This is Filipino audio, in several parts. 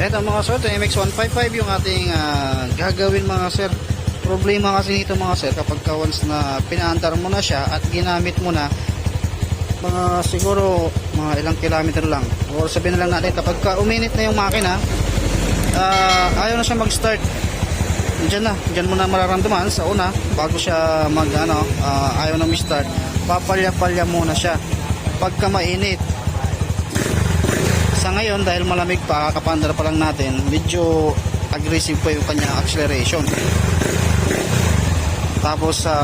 Ito mga sir, ito yung MX155 yung ating ah, gagawin mga sir. Problema kasi nito mga sir, kapag ka once na pinaandar mo na siya at ginamit mo na, mga siguro mga ilang kilometer lang. Or sabihin na lang natin, kapag ka uminit na yung makina, ah, ayaw na siya mag-start. Diyan na, diyan mo na mararamdaman sa una, bago siya mag, ano, ah, ayaw na mag-start, papalya-palya muna siya. Pagka mainit, sa ngayon dahil malamig pa kakapandar pa lang natin medyo aggressive pa yung kanya acceleration. Tapos sa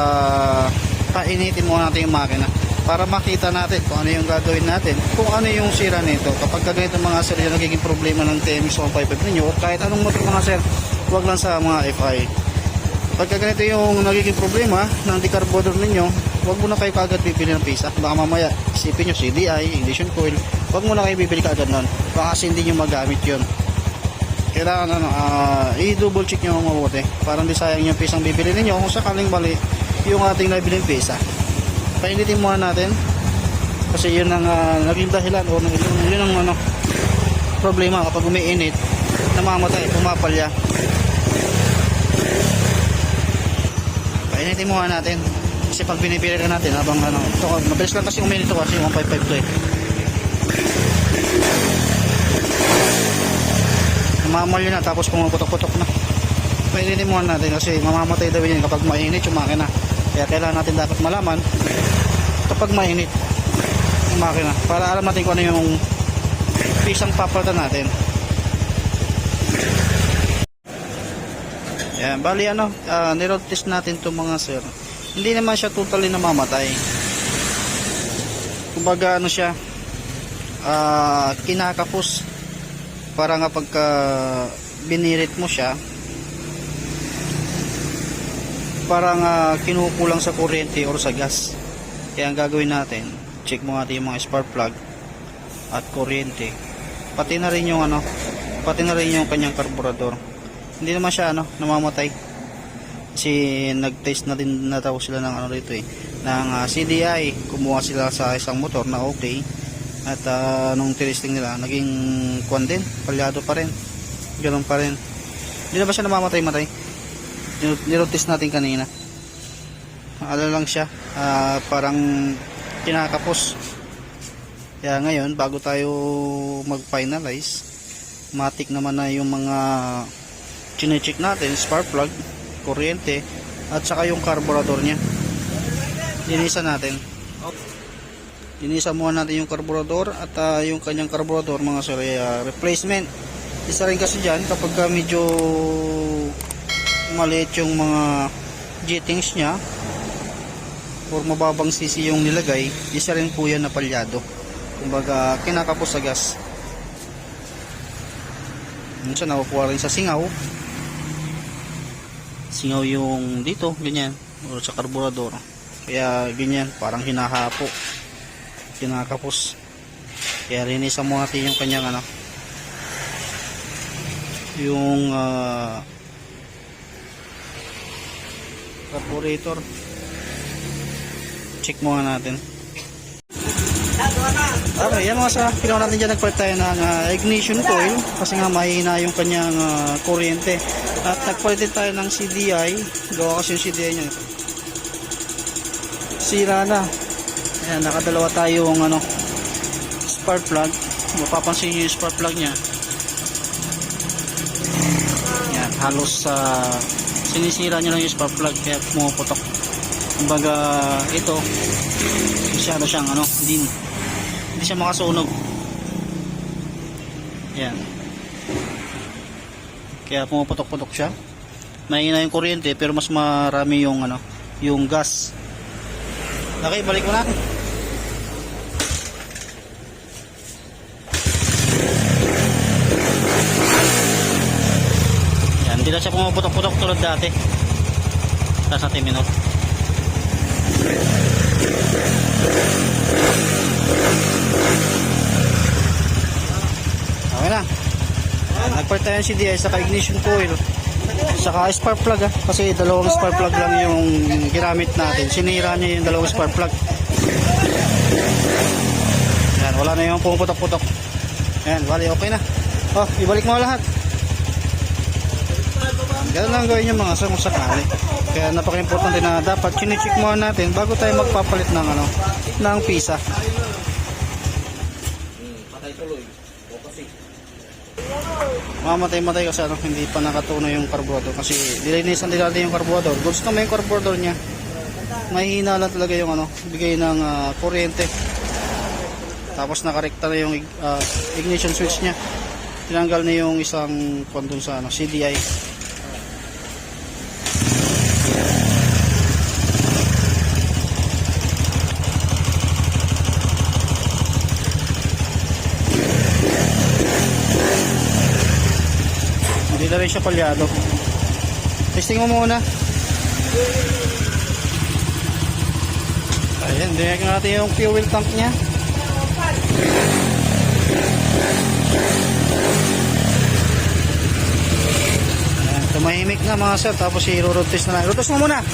painitin muna natin yung makina para makita natin kung ano yung gagawin natin kung ano yung sira nito. Kapag ka ganito mga sir yung nagiging problema ng TMX 155 ninyo kahit anong motor mga sir huwag lang sa mga FI pagka ganito yung nagiging problema ng decarburetor ninyo huwag muna kayo kagad bibili ng pisa. Baka mamaya isipin nyo CDI, ignition coil huwag muna kayo bibili kagad nun. Baka kasi hindi nyo magamit yun. Kailangan ano, ah, i-double check nyo mabuti para hindi sayang yung pisang bibili ninyo kung sakaling mali yung ating nabiling pisa. Painitin muna natin kasi yun ang ah, naging dahilan o yun, yun ang ano, problema kapag umiinit namamatay, pumapalya painitin muna natin. Kasi pag binibili ka natin habang ano ito, mabilis lang kasi uminit ito kasi 155 to eh. Namamalyo na tapos pumuputok-putok na. Painitin muna natin kasi mamamatay daw yan kapag mainit yung makina. Kaya kailangan natin dapat malaman kapag mainit yung makina. Para alam natin kung ano yung pisang papalitan natin yan bali ano uh, niroad test natin to mga sir. Hindi naman siya totally namamatay. Kumbaga ano siya ah, kinakapos. Para nga pagka binirit mo siya parang ah, kinukulang sa kuryente or sa gas. Kaya ang gagawin natin check mo natin yung mga spark plug at kuryente. Pati na rin yung ano pati na rin yung kanyang karburador hindi naman siya ano namamatay. Kasi nag-test na din na sila ng ano rito eh ng ah, CDI kumuha sila sa isang motor na okay. At ah, nung testing nila naging kwan din palyado pa rin. Ganun pa rin. Hindi na ba siya namamatay matay nirotis natin kanina. Ano lang siya ah, parang kinakapos. Kaya ngayon bago tayo mag finalize matik naman na yung mga chinecheck natin spark plug kuryente at saka yung carburetor nya linisan natin. Linisan muna natin yung carburetor at ah, yung kanyang carburetor mga sir ah, replacement. Isa rin kasi dyan kapag ka medyo maliit yung mga jettings nya or mababang sisi yung nilagay isa rin po yan na palyado. Kumbaga kinakapos sa gas. Minsan nakukuha rin sa singaw singaw yung dito ganyan. O sa karburador. Kaya ganyan parang hinahapo. Kinakapos. Kaya linisan mo natin yung kanyang ano. Yung ah, carburetor. Check muna natin Okay, yan mga sa ginawa natin dyan nagpalit tayo ng ah, ignition coil kasi nga mahina yung kanyang ah, kuryente. At nagpalit din tayo ng CDI gawa kasi yung CDI niya sira na. Ayan nakadalawa tayo yung ano spark plug. Mapapansin nyo yung spark plug nya yan halos sa sinisira nyo lang yung spark plug kaya pumuputok kumbaga ito masyado siyang ano din hindi siya makasunog. Yan. Kaya pumuputok-putok siya. Mahina yung kuryente pero mas marami yung ano yung gas. Okay balik mo na. Yan hindi na siya pumuputok-putok tulad dati. Tapos natin minot Okay na. Nagpart tayo ng CDI sa ignition coil. Saka spark plug ah. Kasi dalawang spark plug lang yung ginamit natin. Sinira niya yung dalawang spark plug. Yan, wala na yung pumuputok-putok. Yan, wali okay na. Oh, ibalik mo lahat. Ganun lang gawin yung mga sa. Kaya napaka-importante na dapat chinecheck muna natin bago tayo magpapalit ng ano, ng pisa. Patay tuloy. O kasi. Mamatay-matay kasi ano, hindi pa nakatuno yung carburetor kasi nilinisan din natin yung carburetor. Gusto naman yung carburetor niya. Mahihina lang talaga yung ano, bigay ng ah, kuryente. Tapos nakarekta na yung ah, ignition switch niya. Tinanggal na yung isang kwan dun sa ano, CDI. Hindi na rin siya palyado. Testing mo muna. Ayan, dinag natin yung fuel tank niya. Ayan, tumahimik na mga sir, tapos i-road na lang. Road test mo muna.